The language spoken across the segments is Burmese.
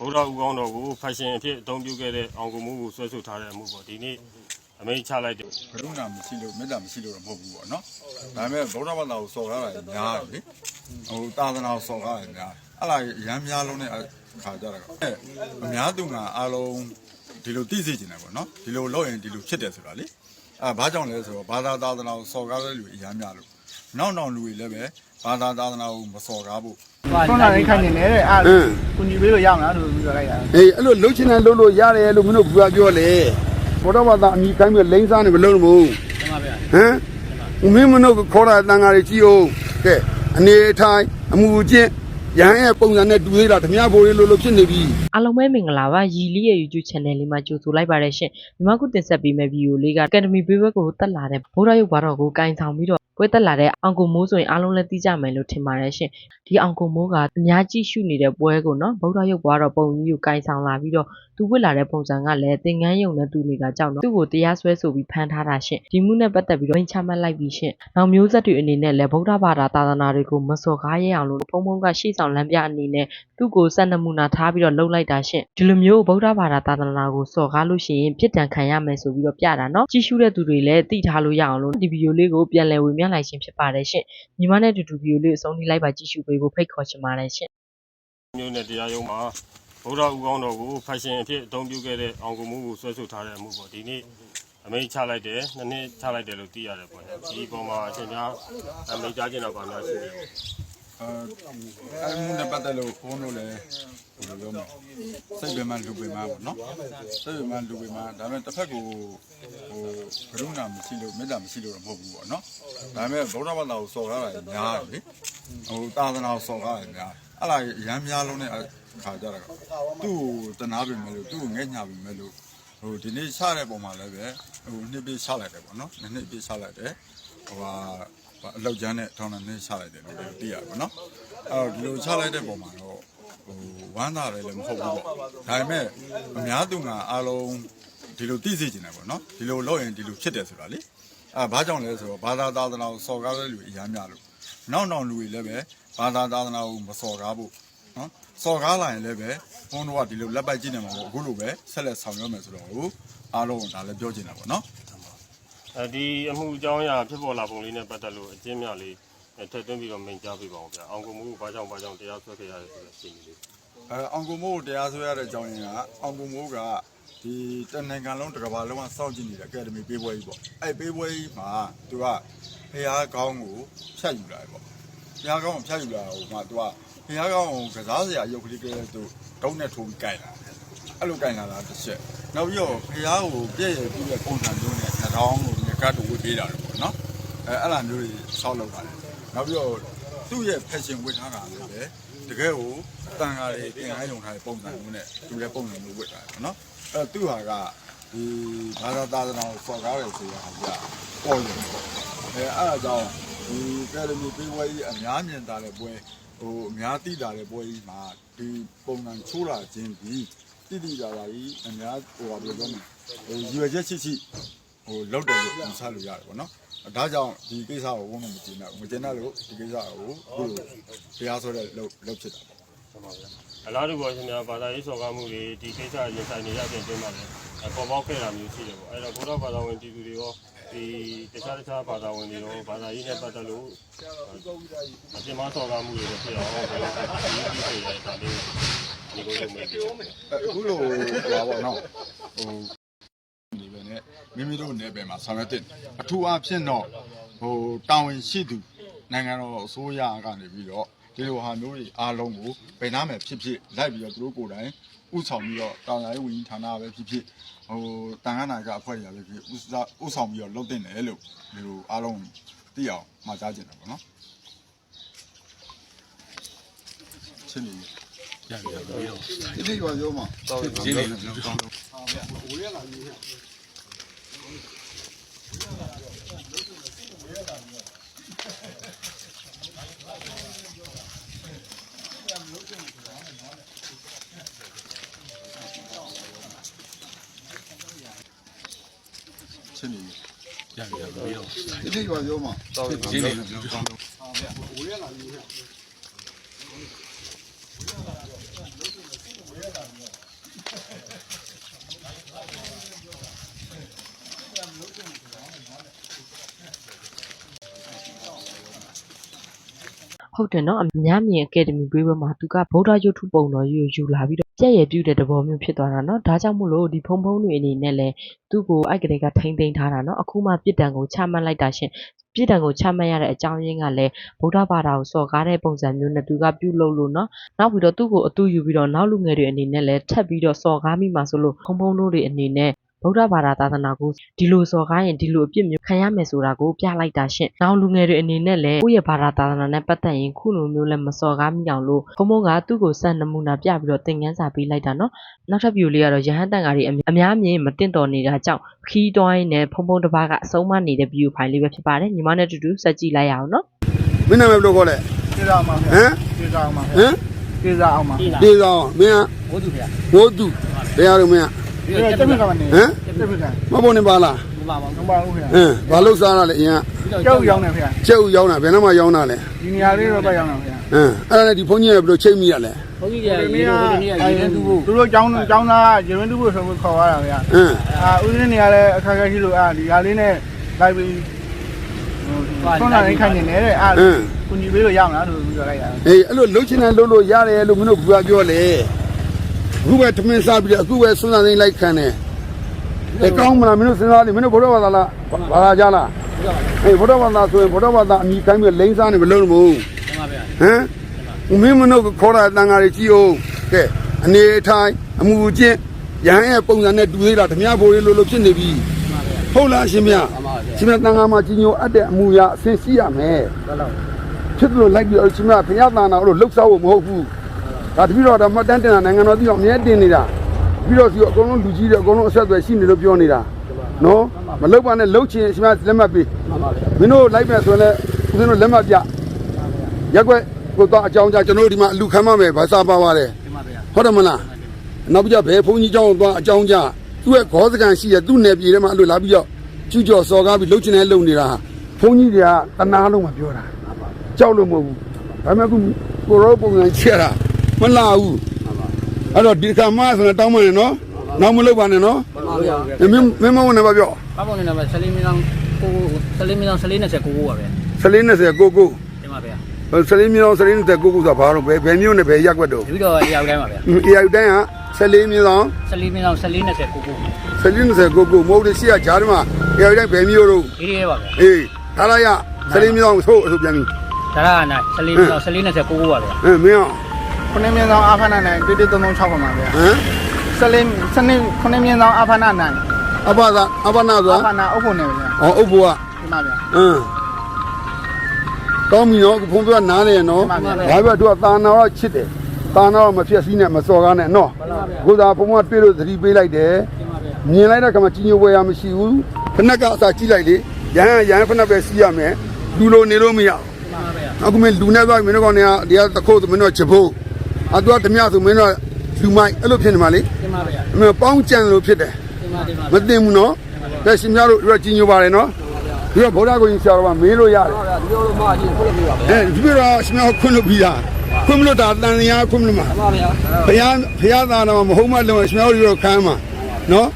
ဗုဒ္ဓဦးကောင်းတော်ကိုဖက်ရှင်အဖြစ်အသုံးပြုခဲ့တဲ့အောင်ကိုမှုကိုဆွဲဆိုထားတဲ့အမှုပေါ့ဒီနေ့အမိန့်ချလိုက်တယ်ဘုရုဏမရှိလို့မေတ္တာမရှိလို့တော့မဟုတ်ဘူးပေါ့နော်ဒါပေမဲ့ဗုဒ္ဓဘာသာကိုစော်ကားတာများတယ်လေဟိုသာသနာကိုစော်ကားတာများအဲ့ဒါရမ်းများလုံးတဲ့အခါကြတာကအများသူငါအားလုံးဒီလိုသိစေချင်တယ်ပေါ့နော်ဒီလိုလုပ်ရင်ဒီလိုဖြစ်တယ်ဆိုတာလေအဲဘာကြောင့်လဲဆိုတော့ဘာသာသာသနာကိုစော်ကားတဲ့လူအများများလို့နောက်နောက်လူတွေလည်းပဲ ဘာသာသာသနာကိုမစော်ကားဘူးသွန်းလာတိုင်းခိုင်နေတယ်တဲ့အဲ့အင်းကိုညီပေးလို့ရမလားလို့ပြောလိုက်တာအေးအဲ့လိုလှုပ်ချင်တယ်လှုပ်လို့ရတယ်လို့မင်းတို့ဘူးကပြောလေဘောတော့ဘာသာအမိကိုင်းပြီးလိမ့်စားနေမလုံးဘူးမှန်ပါဗျာဟမ်ဦးမင်းမတို့ခေါ်တာတန်ဃာတွေကြည့်အောင်ကဲအနေထိုင်အမှုချင်းရဟန်းရဲ့ပုံစံနဲ့တူသေးတာဓမြဘိုးလေးလို့လို့ဖြစ်နေပြီအားလုံးပဲမင်္ဂလာပါရီလီရဲ့ YouTube channel လေးမှာကြိုဆိုလိုက်ပါရရှင်မြန်မာကုတင်ဆက်ပေးမယ့်ဗီဒီယိုလေးက Academy ဘေးဘက်ကိုတက်လာတဲ့ဘိုးတော်ရုပ်ဘာတော်ကိုကင်ဆောင်ပြီးတော့ ဝက်သက်လာတဲ့အောင်ကိုမိုးဆိုရင်အားလုံးလည်းသိကြမယ်လို့ထင်ပါတယ်ရှင်။ဒီအောင်ကိုမိုးကအများကြီးရှုနေတဲ့ပွဲကိုနော်ဗုဒ္ဓရုပ်ပွားတော်ပုံကြီးကိုကင်ဆောင်လာပြီးတော့သူဝက်လာတဲ့ပုံစံကလည်းသင်္ကန်းယုံနဲ့တူနေတာကြောင့်နော်သူ့ကိုတရားစွဲဆိုပြီးဖမ်းထားတာရှင်။ဒီမှုနဲ့ပတ်သက်ပြီးတော့ချမှတ်လိုက်ပြီးရှင်။နောက်မျိုးဆက်တွေအနေနဲ့လည်းဗုဒ္ဓဘာသာသာသနာတွေကိုမစော်ကားရအောင်လို့ဖုံဖုံကရှေ့ဆောင်လမ်းပြအနေနဲ့သူ့ကိုစံနမူနာထားပြီးတော့လှုပ်လိုက်တာရှင်။ဒီလိုမျိုးဗုဒ္ဓဘာသာသာသနာကိုစော်ကားလို့ရှိရင်ပြစ်ဒဏ်ခံရမယ်ဆိုပြီးတော့ပြတာနော်။ကြည့်ရှုတဲ့သူတွေလည်းသိထားလို့ရအောင်လို့ဒီဗီဒီယိုလေးကိုပြန်လည်ဝင်မြလိုက်ခြင်းဖြစ်ပါတယ်ရှင့်ညီမနဲ့အတူတူဗီဒီယိုလေးကိုအဆုံးထိလိုက်ပါကြည့်ရှုပေးဖို့ဖိတ်ခေါ်ချင်ပါတယ်ရှင့်မျိုးနဲ့တရားရုံးမှာဗုဒ္ဓဦးကောင်းတော်ကိုဖက်ရှင်အဖြစ်အသုံးပြုခဲ့တဲ့အောင်ကိုမှုကိုဆွဲဆိုထားတဲ့အမှုပေါ့ဒီနေ့အမိန့်ချလိုက်တယ်နှစ်နှစ်ချလိုက်တယ်လို့သိရတယ်ပေါ့ဒီပုံမှာအရှင်များအမိန့်ကြားခြင်းတော့ပါများရှိတယ်ပေါ့ အဲအဲ့မှုနဲ့ပတ်သက်လို့ဘုန်းတို့လည်းဘယ်လိုပြောမလဲစိတ်ပင်မလူပင်မပေါ့နော်စိတ်ပင်မလူပင်မဒါပေမဲ့တစ်ဖက်ကိုဟိုဘုရုဏမရှိလို့မေတ္တာမရှိလို့တော့မဟုတ်ဘူးပေါ့နော်ဒါပေမဲ့ဗုဒ္ဓဘာသာကိုစော်ကားတာများတယ်လေဟိုသာသနာကိုစော်ကားတာများအဲ့ဒါရမ်းများလုံးတဲ့အခါကြတာကသူ့ကိုတနာပင်မဲ့လို့သူ့ကိုငဲ့ညာပင်မဲ့လို့ဟိုဒီနေ့ချတဲ့ပုံမှာလည်းပဲဟိုနှစ်ပြချလိုက်တယ်ပေါ့နော်နှစ်ပြချလိုက်တယ်ဟိုဟာ အလောက်ကျန်းနဲ့ထောင်းတဲ့နှစ်ချလိုက်တယ်လို့သိရပါတော့နော်အဲ့တော့ဒီလိုချလိုက်တဲ့ပုံမှာတော့ဟိုဝမ်းသာတယ်လည်းမဟုတ်ဘူးပေါ့ဒါပေမဲ့အများသူငါအားလုံးဒီလိုသိစေချင်တယ်ပေါ့နော်ဒီလိုလုပ်ရင်ဒီလိုဖြစ်တယ်ဆိုတာလေအဲဘာကြောင့်လဲဆိုတော့ဘာသာသာသနာကိုစော်ကားတဲ့လူအများများလို့နောက်နောက်လူတွေလည်းပဲဘာသာသာသနာကိုမစော်ကားဘူးနော်စော်ကားလာရင်လည်းပဲဘုန်းတော်ကဒီလိုလက်ပိုက်ကြည့်နေမှာပေါ့အခုလိုပဲဆက်လက်ဆောင်ရွက်မယ်ဆိုတော့ဟိုအားလုံးဒါလည်းပြောချင်တာပေါ့နော် အဲဒီအမှုအကြောင်းအရာဖြစ်ပေါ်လာပုံလေးနဲ့ပတ်သက်လို့အကျဉ်းများလေးထည့်သွင်းပြီးတော့မိန့်ကြားပေးပါဦးဗျာအောင်ကိုမှုကိုဘာကြောင့်ဘာကြောင့်တရားစွဲခဲ့ရလဲဆိုတဲ့ရှင်းလေးအဲအောင်ကိုမိုးကိုတရားစွဲရတဲ့အကြောင်းရင်းကအောင်ကိုမိုးကဒီတနင်္ဂနွေလုံးတစ်ကမ္ဘာလုံးကစောင့်ကြည့်နေတဲ့အကယ်ဒမီပေးပွဲကြီးပေါ့အဲ့ပေးပွဲကြီးမှာသူကဖះကောင်းကိုဖြတ်ယူလာတယ်ပေါ့ဖះကောင်းကိုဖြတ်ယူလာတော့မှသူကဖះကောင်းကိုကစားစရာရုပ်ကလေးကလေးသူတုံးနဲ့ထိုးပြီးကြိုက်လာတယ်အဲ့လိုကြိုက်လာတာတစ်ချက်နောက်ပြီးတော့ဖះကိုပြည့်ရပြည့်တဲ့ပုံစံမျိုးနဲ့နှာခေါင်းကိုင ကတ်တူဝတ်ပေးတာတယ်ပေါ့နော်အဲအဲ့လိုမျိုးတွေဆောက်လုပ်လာတယ်နောက်ပြီးတော့သူ့ရဲ့ fashion ဝတ်ထားတာလည်းပဲတကယ်ကိုတန်ဃာတွေတင်ခိုင်းလုံထားတဲ့ပုံစံမျိုးနဲ့သူလည်းပုံစံမျိုးဝတ်ထားတယ်ပေါ့နော်အဲ့သူ့ဟာကဒီဘာသာသာသနာကိုစော်ကားတယ်ဆိုရဟာကြီးပေါ်နေတယ်ပေါ့အဲအဲ့ဒါကြောင့်ဒီကယ်ဒမီပေးပွဲကြီးအများမြင်တာတဲ့ပွဲဟိုအများသိတာတဲ့ပွဲကြီးမှာဒီပုံစံချိုးလာခြင်းပြီးတိတိကျကျကြီးအများဟိုဘာပြောမလဲဟိုရွယ်ချက်ရှိရှိ ဟိုလောက်တယ်လို့ယူဆလို့ရတယ်ပေါ့နော်ဒါကြောင့်ဒီကိစ္စကိုဝုန်းမကျင်တော့မကျင်တော့လို့ဒီကိစ္စကိုအခုလိုတရားစွဲတဲ့လောက်လောက်ဖြစ်တာပေါ့ဟုတ်ပါဗျာအလားတူပေါ်ရှင်များဘာသာရေးစော်ကားမှုတွေဒီကိစ္စရင်ဆိုင်နေရတဲ့အတွင်းမှာလည်းပေါ်ပေါက်ခဲ့တာမျိုးရှိတယ်ပေါ့အဲ့တော့ဘုရားဘာသာဝင်ပြည်သူတွေရောဒီတခြားတခြားဘာသာဝင်တွေရောဘာသာရေးနဲ့ပတ်သက်လို့အကျဉ်းမစော်ကားမှုတွေဖြစ်အောင်ဘယ်လိုဒီဒီတွေရတာလေးဒီလိုမျိုးမျိုးအခုလိုဟိုပါပေါ့နော်ဟိုဒီပဲနဲ့ မိမိတို့နယ်ပယ်မှာဆောင်ရွက်တဲ့အထူးအားဖြင့်တော့ဟိုတာဝန်ရှိသူနိုင်ငံတော်အစိုးရကနေပြီးတော့ဒီလိုဟာမျိုးတွေအားလုံးကိုဗယ်နာမယ်ဖြစ်ဖြစ်လိုက်ပြီးတော့သူတို့ကိုယ်တိုင်ဥဆောင်ပြီးတော့တာဝန်ရေးဝန်ကြီးဌာနပဲဖြစ်ဖြစ်ဟိုတန်ခါနာကအဖွဲ့တွေပဲဖြစ်ဥစားဥဆောင်ပြီးတော့လုပ်တင်တယ်လို့ဒီလိုအားလုံးသိအောင်မှာကြားကျင်တယ်ပေါ့နော်ချင်းနေဒီနေ့ရောရောမှာချင်းနေချင်းနေ ဒီနေ့ ရောရောမှာချင်းနေ ဟုတ်တယ်နော်အများမြင်အကယ်ဒမီဘေးဘက်မှာသူကဗုဒ္ဓရုပ်ထုပုံတော်ကြီးကိုယူလာပြီးတော့ကြက်ရည်ပြူတဲ့တဘောမျိုးဖြစ်သွားတာနော်ဒါကြောင့်မို့လို့ဒီဖုံဖုံတွေအနေနဲ့လည်းသူ့ကိုအိုက်ကလေးကထိမ့်သိမ်းထားတာနော်အခုမှပြစ်ဒဏ်ကိုချမှတ်လိုက်တာရှင်ပြစ်ဒဏ်ကိုချမှတ်ရတဲ့အကြောင်းရင်းကလည်းဗုဒ္ဓဘာသာကိုစော်ကားတဲ့ပုံစံမျိုးနဲ့သူကပြုလုပ်လို့နော်နောက်ပြီးတော့သူ့ကိုအတူယူပြီးတော့နောက်လူငယ်တွေအနေနဲ့လည်းထပ်ပြီးတော့စော်ကားမိမှာဆိုလို့ဖုံဖုံတို့တွေအနေနဲ့ ဗုဒ္ဓဘာသာသာသနာကိုဒီလိုစော်ကားရင်ဒီလိုအပြစ်မျိုးခံရမယ်ဆိုတာကိုပြလိုက်တာရှင့်။နောက်လူငယ်တွေအနေနဲ့လည်းကိုယ့်ရဲ့ဘာသာသာသနာနဲ့ပတ်သက်ရင်ခုလိုမျိုးလည်းမစော်ကားမိအောင်လို့ဘုံဘုံကသူ့ကိုစံနမူနာပြပြီးတော့သင်ခန်းစာပေးလိုက်တာနော်။နောက်ထပ်ဗီဒီယိုလေးကတော့ရဟန်းတန်ဃာတွေအများအများမြင်မတင့်တော်နေတာကြောင့်ခီးတွိုင်းနဲ့ဖုံဖုံတစ်ပါးကအဆုံးမနေတဲ့ဗီဒီယိုဖိုင်လေးပဲဖြစ်ပါတယ်။ညီမနဲ့အတူတူဆက်ကြည့်လိုက်ရအောင်နော်။မင်းနာမည်ဘယ်လိုခေါ်လဲကျေးဇူးအောင်ပါဟဗျာမ်ကျေးဇူးအောင်ပါဟဗျာမ်ကျေးဇူးအောင်ပါဒီဆောင်မင်းကဘိုးသူဗျာဘိုးသူတရားတော်မင်းကဒီ တက်ပြကမနေဟမ်တက်ပြကမဖို့နေပါလားမပါဘူးမပါဘူးဗျာဟမ်ဘာလို့စားရလဲအရင်ကကြောက်ရောင်းနေဗျာကျုပ်ရောက်တာဘယ်နှမရောက်တာလဲဒီနေရာလေးတော့ပဲရောင်းနေဗျာဟမ်အဲ့ဒါနဲ့ဒီဖုန်းကြီးကဘယ်လိုချိန်မိရလဲဘုန်းကြီးကရေလိုဒီနေ့ရေနေသူ့သူတို့ကျောင်းကျောင်းသားရေရင်းသူ့ဖို့ဆိုခေါ်ရတာဗျာဟမ်အာဦးရင်းနေရာလဲအခက်အခဲရှိလို့အာဒီဟာလေးနဲ့လိုက်ပြီးဆွမ်းလာနေခိုင်းနေတယ်အာကုညီပေးလို့ရအောင်လားလို့ပြောလိုက်တာအေးအဲ့လိုလှုပ်ချင်တယ်လှုပ်လို့ရတယ်လို့မင်းတို့ကပြောလေ အခုပဲထမင်းစားပြီးတော့အခုပဲစွန်းစားသိမ်းလိုက်ခံတယ်အဲကောင်းမလားမင်းတို့စဉ်းစားနေမင်းတို့ဘုရားဘာသာလားဘာသာကြလားအေးဘုရားဘာသာဆိုရင်ဘုရားဘာသာအမိကိုင်းပြီးလိမ့်စားနေမလို့မဟုတ်ဟမ်မင်းမတို့ခေါ်တာတန်ဃာတွေကြည့်အောင်ကဲအနေထိုင်အမှုချင်းရဟန်းရဲ့ပုံစံနဲ့တူသေးတာဓမြဘိုးလေးလိုလိုဖြစ်နေပြီဟုတ်လားရှင်မြရှင်မြတန်ဃာမှာကြီးညိုအပ်တဲ့အမှုရာအဆင်ရှိရမယ်ဖြစ်လို့လိုက်ပြီးတော့ရှင်မြဘုရားတန်ဃာတို့လှုပ်ရှားဖို့မဟုတ်ဘူး ဒါတပိတော့ဒါမှတ်တမ်းတင်တာနိုင်ငံတော်ပြည်အောင်အမြဲတင်နေတာပြီးတော့စီအကုန်လုံးလူကြီးတွေအကုန်လုံးအဆက်အသွယ်ရှိနေလို့ပြောနေတာနော်မလှုပ်ပါနဲ့လှုပ်ချင်ရှင်မြလက်မှတ်ပေးမင်းတို့လိုက်မယ်ဆိုရင်လည်းဦးဇင်းတို့လက်မှတ်ပြရက်ွက်ကိုတော့အကြောင်းကြကျွန်တော်တို့ဒီမှာအလူခံမမယ်ဘာသာပါပါတယ်ဟုတ်တယ်မလားနောက်ပြီးတော့ဘယ်ဘုန်းကြီးเจ้าကိုသွားအကြောင်းကြသူ့ရဲ့ခေါ်စကန်ရှိရသူ့နယ်ပြည်ထဲမှာအဲ့လိုလာပြီးတော့ကျူးကျော်စော်ကားပြီးလှုပ်ချင်တဲ့လှုပ်နေတာဘုန်းကြီးတွေကတနာလုံးမပြောတာကြောက်လို့မဟုတ်ဘူးဒါပေမဲ့ခုကိုရောပုံစံချက်တာ မလာဘူးအဲ့တော့ဒီကမဆိုတော့တောင်းမနေနော်နောက်မလုပ်ပါနဲ့နော်မင်းမင်းမဝင်နေပါပြောဘာပုံနေလဲဆလေးမီလောင်ကိုဆလေးမီလောင်ဆလေးနဲ့ဆက်ကိုကိုပါပဲဆလေး20ကိုကိုတင်ပါဗျာဆလေးမြောင်းဆလေး20ကိုကိုဆိုတာဘာလို့ဘယ်ဘယ်မျိုးနဲ့ဘယ်ရက်ွက်တော့ဒီပြီးတော့တရားတိုင်းပါဗျာအေအိုက်တိုင်းကဆလေးမြောင်းဆလေးမီလောင်ဆလေးနဲ့ဆက်ကိုကိုဆလေး20ကိုကိုမဟုတ်တဲ့ရှိရဂျားထဲမှာအေအိုက်တိုင်းဘယ်မျိုးတော့အေးရဲပါဗျာအေးထားလိုက်ရဆလေးမြောင်းဆိုအဆိုပြန်ပြီဒါရနိုင်ဆလေးမီလောင်ဆလေးနဲ့ဆက်ကိုကိုပါဗျာဟမ်မင်းအောင် ခုနှစ်မြင်းဆောင်အာဖနာနိုင်တိတိသုံးသုံး6ပါမှာဗျာဟမ်စလင်းစနစ်ခုနှစ်မြင်းဆောင်အာဖနာနိုင်အဘသာအဘနာဆိုအာဖနာအုပ်ဖို့နေဗျာဟောအုပ်ဘွားဒီမှာဗျာဟမ်ကောင်းပြီနော်ဖုန်းပြောနားနေရနော်မှန်ပါဗျာဘာပဲသူကတာနာတော့ချစ်တယ်တာနာတော့မဖြစ်စည်းနဲ့မစော်ကားနဲ့နော်ကိုသာဖုန်းကတွေ့လို့သတိပေးလိုက်တယ်မြင်လိုက်တဲ့ခါမှာကြီးညိုပွဲရမရှိဘူးဖနက်ကအစာကြည့်လိုက်လေရဟန်းရဟန်းဖနက်ပဲစီးရမယ်လူလိုနေလို့မရဘူးအခုမင်းလူနဲ့သွားမင်းတို့ကောင်တွေကတရားတခုတ်မင်းတို့ချဖို့ အတူတမရဆိုမင်းတို့လူမိုက်အဲ့လိုဖြစ်နေမှာလေတင်ပါဗျာအမေပေါင်းကြံလို့ဖြစ်တယ်တင်ပါတင်ပါမသိဘူးနော်ဒါရှင်များတို့တို့ကြီးညိုပါတယ်နော်ဒီတော့ဗုဒ္ဓကိုရင်ဆရာတော်ကမေးလို့ရတယ်ဗျာဒီလိုမှကြီးခုလို့ပြပါဗျာအဲဒီပြတော့ရှင်များခွင့်လို့ပြီးတာခွင့်မလို့တာတန်ရာခွင့်မလို့မှာပါဗျာဘုရားဘုရားသာတော်မဟုတ်မှလုံးရှင်များတို့ရောခံမှာနော်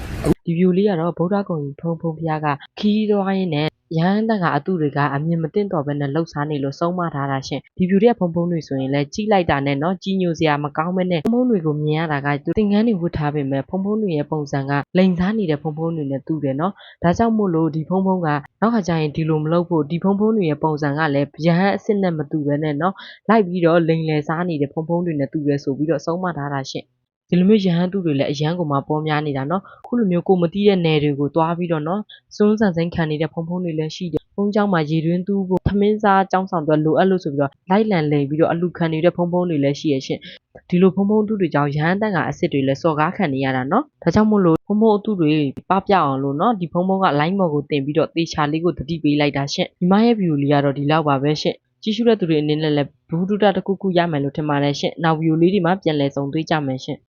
ဒီဗီဒီယိုလေးကတော့ဗုဒ္ဓဂုံကြီးဖုံဖုံဖျားကခီးသွားရင်းနဲ့ ရဟန်းတန်ကအတူတွေကအမြင်မတင်တော်ဘဲနဲ့လှုပ်ရှားနေလို့ဆုံးမထားတာရှင်ဒီဗီဒီယိုတွေကဖုံဖုံတွေဆိုရင်လည်းကြီးလိုက်တာနဲ့เนาะကြီးညိုစရာမကောင်းမဲနဲ့ဖုံဖုံတွေကိုမြင်ရတာကသူသင်္ကန်းတွေဝတ်ထားပေမဲ့ဖုံဖုံတွေရဲ့ပုံစံကလိန်စားနေတဲ့ဖုံဖုံတွေနဲ့တူတယ်เนาะဒါကြောင့်မို့လို့ဒီဖုံဖုံကနောက်ခါကျရင်ဒီလိုမလုပ်ဖို့ဒီဖုံဖုံတွေရဲ့ပုံစံကလည်းရဟန်းအစ်စ်နဲ့မတူဘဲနဲ့เนาะလိုက်ပြီးတော့လိန်လေစားနေတဲ့ဖုံဖုံတွေနဲ့တူတယ်ဆိုပြီးတော့ဆုံးမထားတာရှင် ဒီလိုမျိုးရဟန်းတုတွေလည်းအရန်ကိုမှပေါ်များနေတာเนาะခုလိုမျိုးကိုမတီးတဲ့နယ်တွေကိုတွားပြီးတော့เนาะစွန်းဆန်စိမ့်ခံနေတဲ့ဖုံဖုံတွေလည်းရှိတယ်ဖုံเจ้าမှာရေတွင်းတူးဖို့ထမင်းစားចောင်းဆောင်တွေလိုအပ်လို့ဆိုပြီးတော့လိုက်လံလိန်ပြီးတော့အလူခံနေတဲ့ဖုံဖုံတွေလည်းရှိရရှင်ဒီလိုဖုံဖုံတုတွေကြောင့်ရဟန်းတန်ကအစ်စ်တွေလည်းစော်ကားခံနေရတာเนาะဒါကြောင့်မို့လို့ဖုံဖုံအတုတွေပပပြောက်အောင်လို့เนาะဒီဖုံဖုံကလိုင်းမော်ကိုတင်ပြီးတော့တေချာလေးကိုတတိပေးလိုက်တာရှင်ဒီမရဲ့ဗီဒီယိုလေးကတော့ဒီလောက်ပါပဲရှင်ကြည့်ရှုတဲ့သူတွေအနေနဲ့လည်းဘူးဒုတာတစ်ခုခုရမယ်လို့ထင်ပါတယ်ရှင်နောက်ဗီဒီယိုလေးဒီမှာပြန်လည်ဆုံတွေ့ကြမယ်ရှင်